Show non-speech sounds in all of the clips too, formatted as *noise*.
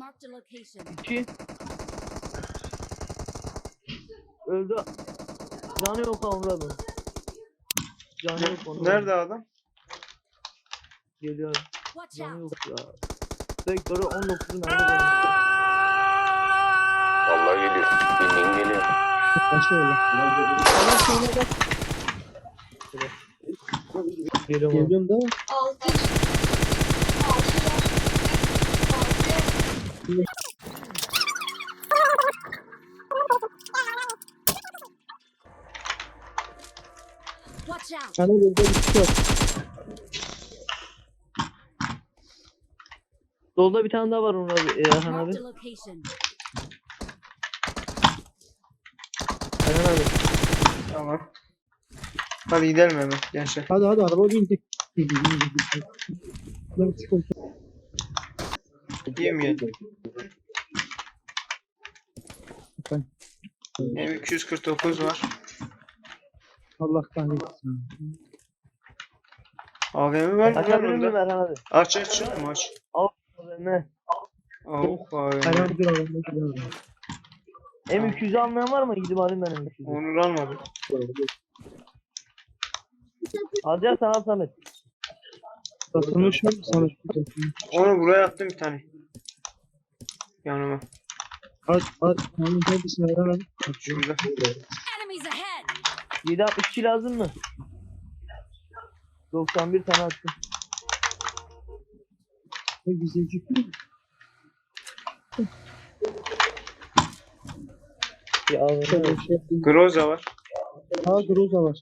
location. İki. Öldü. Canı yok avradım. Canı yok onun. Nerede adam? Geliyor. Watch Canı out. yok ya. Vektörü 19'un nerede? Vallahi geliyor. Bildiğin geliyor. Geliyorum. abi. Geliyorum da Altı. Altı Hani burada bir şey yok. Solda bir tane daha var Onur abi. E, Erhan abi. Erhan abi. Tamam. Hadi gidelim hemen gençler. Hadi hadi araba bindik. *laughs* Ben sıkıntı. Yemeyelim. Ben- M249 var. Allah kahretsin. AVM var mı lan Açabilir miyim orada? Erhan abi? Aç aç çıkma aç. AVM. Bir araba gidiyorum. M200'ü almayan var mı? Gidip alayım ben M200'ü. Onur almadı. Alacaksan al Samet. Satılmış mı? Sana Onu buraya attım bir tane. Yanıma. Aç aç. Tamam neredesin Erhan abi? Şurada. Enemies ahead. 762 lazım mı? 91 tane attım. Ne al. Şöyle bir şey yapayım. Groza var. Ha Groza var.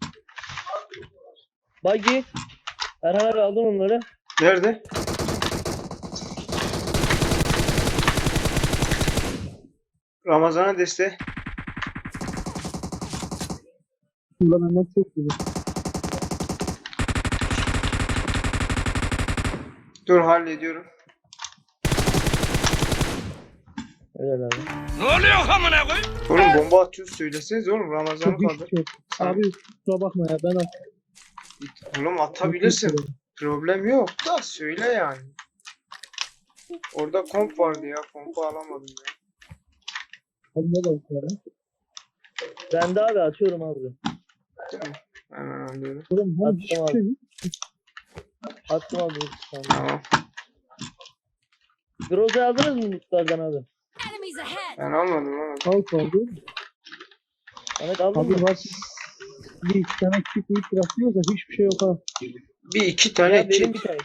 Buggy. Erhan abi aldın onları. Nerede? Ramazan'a deste. Benden çok güzel. Dur hallediyorum. Helal abi. Oğlum bomba atıyoruz söyleseniz oğlum Ramazan'ı Çok kaldır. güzel. Abi kusura bakma ya ben Oğlum atabilirsin. Problem yok da söyle yani. Orada komp vardı ya. Kompu alamadım ya. De yukarı. Ben de abi açıyorum abi. Hemen alıyorum. Oğlum Attım abi. şey yok. Attım abi. Tamam. Groza aldınız mı mutlardan abi? Enemies ahead. Ben almadım lan. Al kaldı. Ahmet aldın Abi var. Bir iki tane küçük büyük bırakmıyoruz da hiçbir şey yok ha. Bir iki tane Ya kit. bir tane.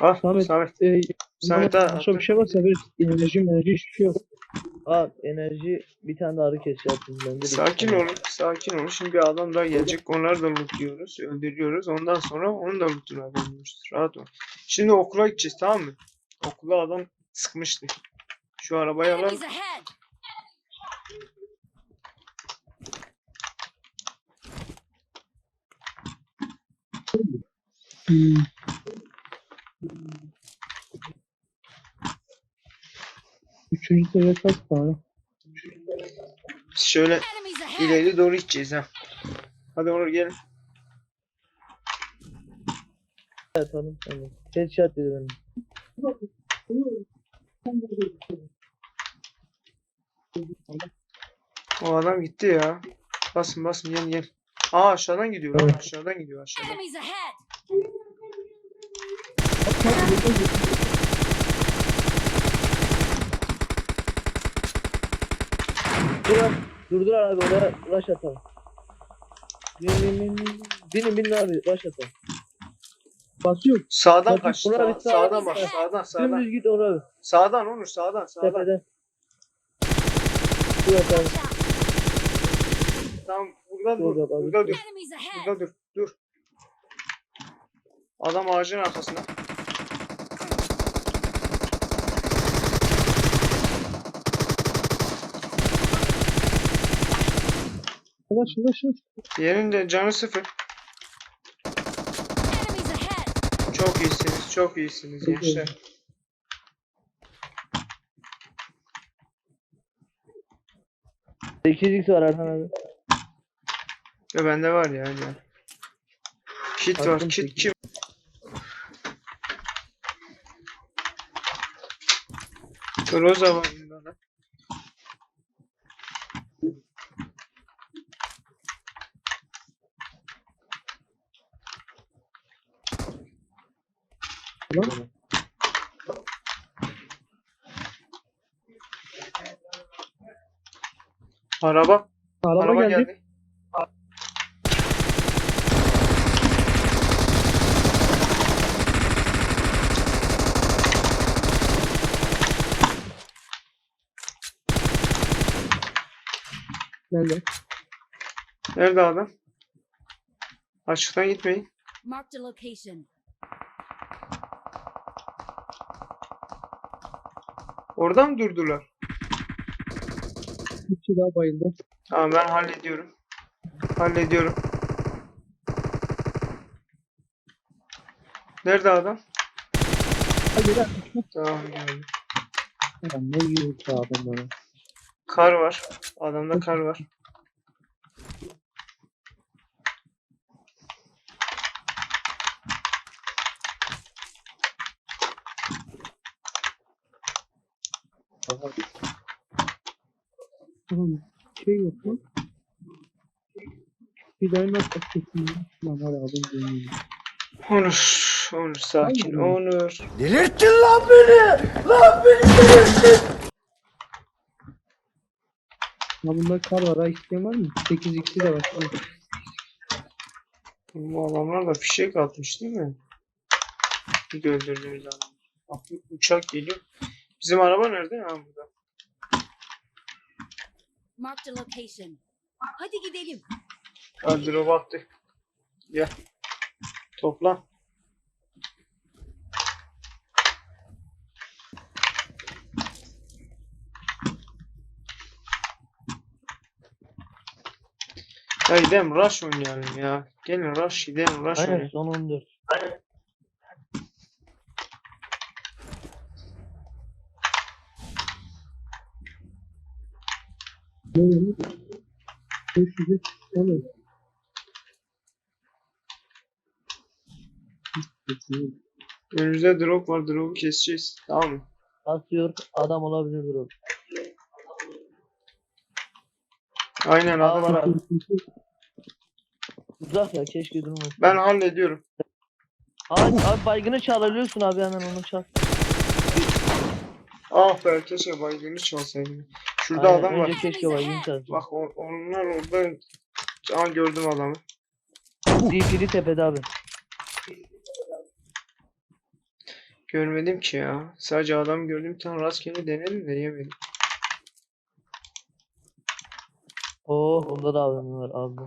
Al Samet. Samet. Ee, Samet ha. başka bir şey varsa bir enerji enerji hiçbir şey yok. Al enerji bir tane arı kesici yaptım. Ben de Sakin olun. Sakin olun. Şimdi bir adam daha gelecek. Onları da lootluyoruz. Öldürüyoruz. Ondan sonra onun da lootuna. Rahat ol. Şimdi okula gideceğiz tamam mı? Okula adam sıkmıştı. Şu arabayı alalım. Hmm. Üçüncü seviye kaç tane? Biz şöyle ileri doğru gideceğiz ha. Hadi Onur gelin. Evet tamam. tamam. Headshot dedi benim. O adam gitti ya. Basın basın gel gel. Aa aşağıdan gidiyor lan. Aşağıdan gidiyor aşağıdan. Enemies ahead. Dur abi. Durdur abi oraya rush atalım. Bin bin bin bin. Binin binin abi rush atalım. Basıyor. Sağdan kaç. Sağ, bir sağ- sağdan bak. Sağdan sağdan. Dümdüz git Onur abi. Sağdan Onur sağdan sağdan. Tepeden. Dur out. Tamam burada dur. Burada dur. Burada dur. Dur. Adam ağacın arkasında. Yavaş yavaş yavaş. Diğerinin de canı sıfır. Çok iyisiniz. Çok iyisiniz gençler. Sekiz x var Erhan abi. Ve bende var ya. ya. Kit var. Attım Kit kim? Roza var da. Araba, Araba, araba geldi. geldi. Nerede? Nerede adam? Açıktan gitmeyin. Marked a location. Orada mı durdular? Bir kişi daha bayıldı. Tamam ben hallediyorum. Hallediyorum. Nerede adam? Hadi lan. Tamam geldim. Ulan ne yiyor bu adam bana. Kar var. Adamda kar var. Ulan şey yok mu? Bir daha nasıl kesin? Lan adam dönüyor. Onur. Onur sakin. Onur. Ya bunda kar var ha isteyen var mı? 8 2 de var. Bu adamlar da fişek atmış değil mi? Bir öldürdüğümüz adam. Bak bir uçak geliyor. Bizim araba nerede? Ha burada. Marked a location. Hadi gidelim. Hadi attı. Gel. Topla. Ya gidelim rush oynayalım ya. Gelin rush gidelim rush Aynen oynayalım. son 14. Ne oldu? 500 Oğlum. Önümüzde drop var. Drop'u keseceğiz. Tamam mı? Atıyor adam olabilir o. Aynen adam. var abi. Uzak ya keşke durmasın. Ben hallediyorum. Abi, abi baygını çağırıyorsun abi hemen onu çal. Ah be keşke baygını çalsaydım. Şurada Aynen, adam var. önce keşke baygını çalsın. Bak o- onlar orada. Aa gördüm adamı. DP'li tepede abi. Görmedim ki ya. Sadece adam gördüm. Tam rastgele denedim de yemedim. Oh onda da abim var abi.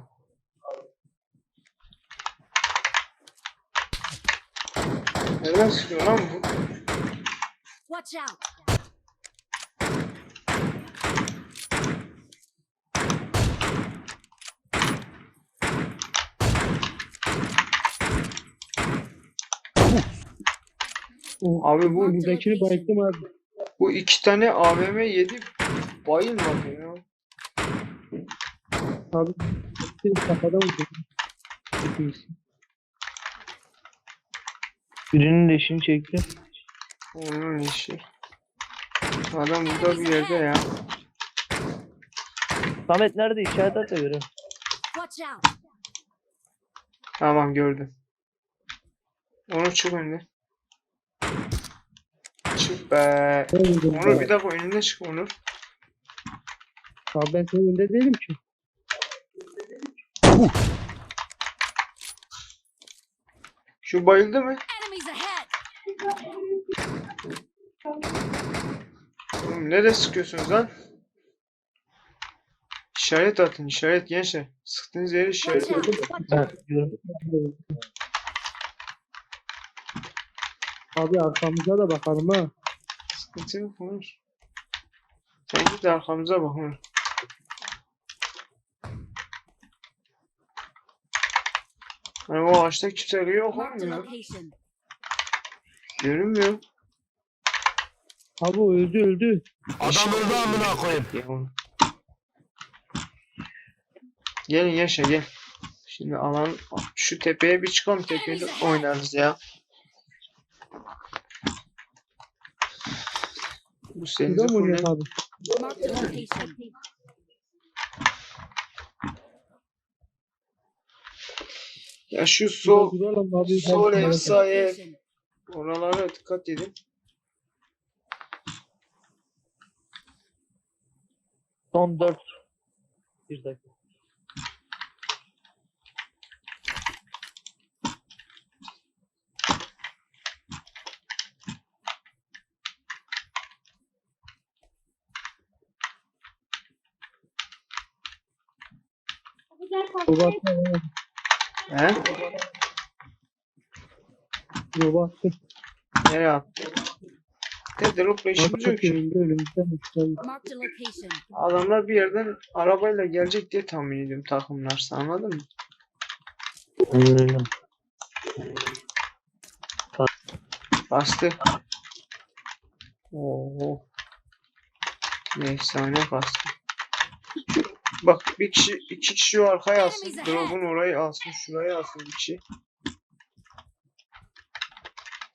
Nereden sıkıyor lan bu? Watch out. Abi bu buradakini bayılttım abi. bu iki tane AVM yedi. Bayılmadı ya. Abi seni kafada vurdu. Çok iyisin. Birinin leşini çekti. Onun işi. Adam burada bir yerde ya. Samet nerede? İşaret at da göre. Watch out. Tamam gördüm. Onu çık önüne. Çık be. Onur bir dakika önüne çık Onur. Abi ben senin önünde değilim ki. Şu bayıldı mı? Oğlum nereye sıkıyorsunuz lan? İşaret atın işaret gençler. Sıktığınız yere işaret atın. out. Watch Ben out. diyorum. Abi arkamıza da bakalım ha. Sıkıntı yok Onur. Sen git arkamıza bak Onur. Hani o ağaçta kimse yok Marked a mu ya? Görünmüyor. Abi öldü öldü. Adam öldü amına koyayım. Gelin yaşa gel. Şimdi alan şu tepeye bir çıkalım tepede oynarız ya. Bu mı oynuyor fullen. abi? Ya şu sol duralım abi. sol ev sağ ev oralara dikkat edin. Son 4. Bir dakika. Roba attı. He? Roba attı. Nereye attı? Ne dropla işimiz yok ki. Marked a location. Adamlar bir yerden arabayla gelecek diye tahmin ediyorum takımlarsa anladın mı? Bastı. Oo. Ne efsane bastı. Bak bir kişi iki kişi arkaya alsın. Drop'un orayı alsın. Şurayı alsın bir kişi.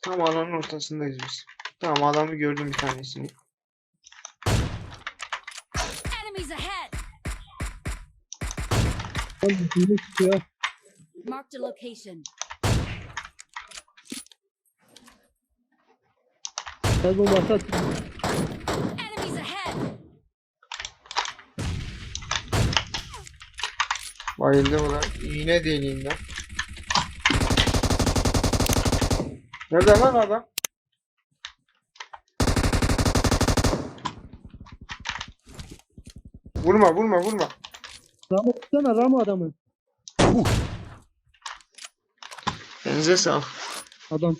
Tam alanın ortasındayız biz. Tamam adamı gördüm bir tanesini. Marked a location. Sen bombası at. Enemies ahead. Bayıldı ulan. İğne deliğinden. Nerede lan adam? Vurma vurma vurma. Ramo tutsana Ramo adamı. Elinize sağlık. Adam.